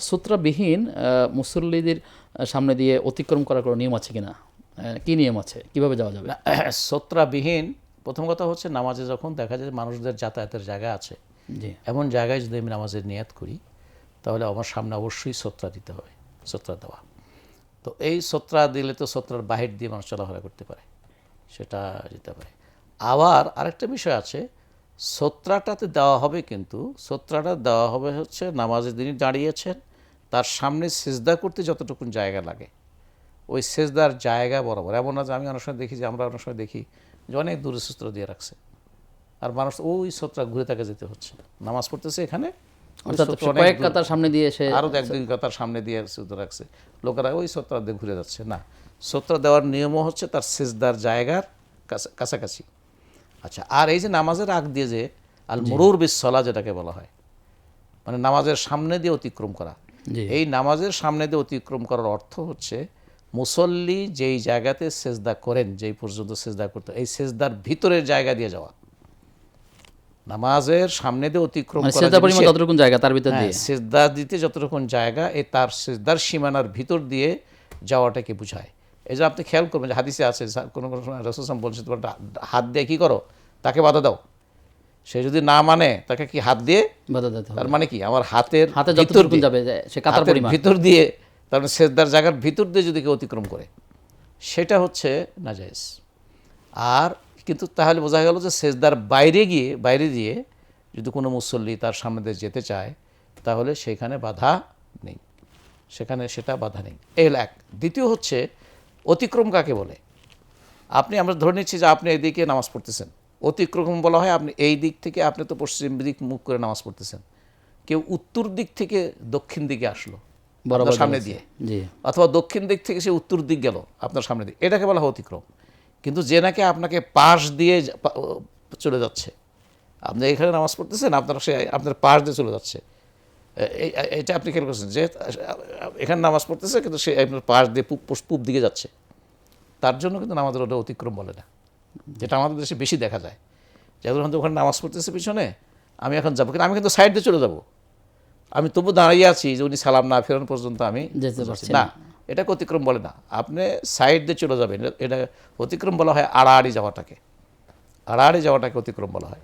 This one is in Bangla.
সূত্রবিহীন মুসল্লিদের সামনে দিয়ে অতিক্রম করার কোনো নিয়ম আছে কিনা? কি নিয়ম আছে? কীভাবে যাওয়া যাবে? সত্রাবিহীন প্রথম কথা হচ্ছে নামাজে যখন দেখা যায় মানুষদের যাতায়াতের জায়গা আছে জি। এমন জায়গায় যদি আমি নামাজের নিয়াত করি তাহলে আমার সামনে অবশ্যই সত্রা দিতে হবে সত্রা দেওয়া। তো এই সত্রা দিলে তো সত্রার বাহির দিয়ে মানুষ চলাফেরা করতে পারে সেটা যেতে পারে। আবার আরেকটা বিষয় আছে সত্রাটাতে দেওয়া হবে কিন্তু সত্রাটা দেওয়া হবে হচ্ছে নামাজে যিনি দাঁড়িয়েছেন তার সামনে সেজদা করতে যতটুকুন জায়গা লাগে। ওই সেজদার জায়গা বরাবর। এমন না যে আমি অনেক সময় দেখি যে আমরা অনেক সময় দেখি যে অনেক দূরে সূত্র দিয়ে রাখছে। আর মানুষ ওই সত্রা ঘুরে তাকে যেতে হচ্ছে নামাজ পড়তেছে এখানে কয়েক কাতার সামনে দিয়ে এসে আরও এক দুই কথার সামনে দিয়ে সূত্র রাখছে। লোকেরা ওই সত্রা দিয়ে ঘুরে যাচ্ছে। না সত্রা দেওয়ার নিয়মও হচ্ছে তার সেজদার জায়গার কাছাকাছি। আচ্ছা আর এই যে নামাজের আগ দিয়ে যে আল মরুর বিশ্বলা যেটাকে বলা হয় মানে নামাজের সামনে দিয়ে অতিক্রম করা এই নামাজের সামনে দিয়ে অতিক্রম করার অর্থ হচ্ছে মুসল্লি যেই জায়গাতে সেজদা করেন যেই পর্যন্ত সেজদা করতে এই সেজদার ভিতরের জায়গা দিয়ে যাওয়া। নামাজের সামনে দিয়ে অতিক্রম মানে পরিমাণ নিষেধ। জায়গা তার ভিতর হ্যাঁ, দিয়ে। সেজদা দিতে যতটুকুন জায়গা এ তার সেজদার সীমানার ভিতর দিয়ে যাওয়াটাকে বোঝায়। এই যে আপনি খেয়াল করবেন যে হাদিসে আছে কোনো কোনো সময় রসুলাম বলছে তোমার হাত দিয়ে কি করো? তাকে বাধা দাও। সে যদি না মানে তাকে কি হাত দিয়ে? বাধা দিতে হবে। তার মানে কি? আমার হাতের হাতে ভিতর যতটুকুন যাবে সে কাতার পরিমাণ। ভিতর দিয়ে তার মানে সেজদার জায়গার ভিতর দিয়ে যদি কেউ অতিক্রম করে সেটা হচ্ছে নাজাইজ আর কিন্তু তাহলে বোঝা গেল যে সেজদার বাইরে গিয়ে বাইরে দিয়ে যদি কোনো মুসল্লি তার সামনে দিয়ে যেতে চায় তাহলে সেখানে বাধা নেই। সেখানে সেটা বাধা নেই। এই হলো এক। দ্বিতীয় হচ্ছে অতিক্রম কাকে বলে? আপনি আমরা ধরে নিচ্ছি যে আপনি এদিকে নামাজ পড়তেছেন। অতিক্রম বলা হয় আপনি এই দিক থেকে আপনি তো পশ্চিম দিক মুখ করে নামাজ পড়তেছেন। কেউ উত্তর দিক থেকে দক্ষিণ দিকে আসলো বরাবর আপনার সামনে দিয়ে। অথবা দক্ষিণ দিক থেকে সে উত্তর দিক গেল আপনার সামনে দিয়ে। এটাকে বলা হয় অতিক্রম। কিন্তু যে নাকি আপনাকে পাশ দিয়ে চলে যাচ্ছে। আপনি এখানে নামাজ পড়তেছেন আপনার সে আপনার পাশ দিয়ে চলে যাচ্ছে। এটা আপনি খেয়াল করছেন যে এখানে নামাজ পড়তেছে কিন্তু সে আপনার পাশ দিয়ে পূব পূব দিকে যাচ্ছে। তার জন্য কিন্তু আমাদের ওটা অতিক্রম বলে না। যেটা আমাদের দেশে বেশি দেখা যায়। যেমন হয়তো ওখানে নামাজ পড়তেছে পিছনে আমি এখন যাব। কিন্তু আমি কিন্তু সাইড দিয়ে চলে যাব। আমি তবু দাঁড়িয়ে আছি যে উনি সালাম না ফেরানো পর্যন্ত আমি যেতে পারছি না। এটাকে অতিক্রম বলে না। আপনি সাইড দিয়ে চলে যাবেন। এটা- এটা অতিক্রম বলা হয় আড়াআড়ি যাওয়াটাকে। আড়াআড়ি যাওয়াটাকে অতিক্রম বলা হয়।